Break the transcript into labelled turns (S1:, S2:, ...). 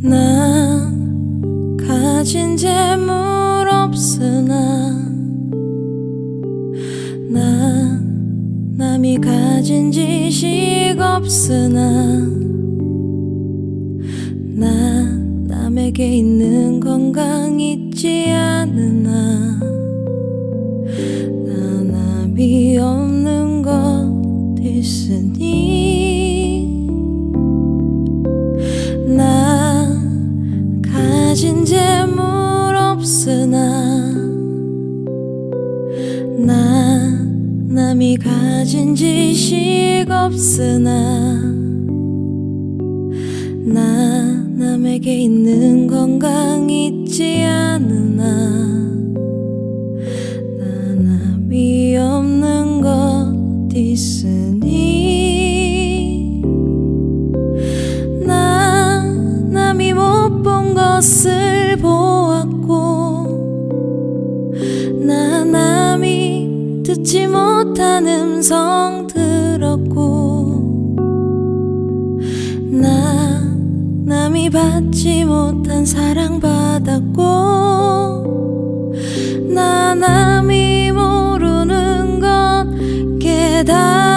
S1: 나 가진 재물 없으나 나 남이 가진 지식 없으나 나 남에게 있는 건강 있지 않으나 나 남이 없는 것 있으니 없으나 나 남이 가진 지식 없으나 나 남에게 있는 건강 있지 않으나 나 남이 없는 것 있으니 듣지 못한 음성 들었고 나 남이 받지 못한 사랑 받았고 나 남이 모르는 것 깨달았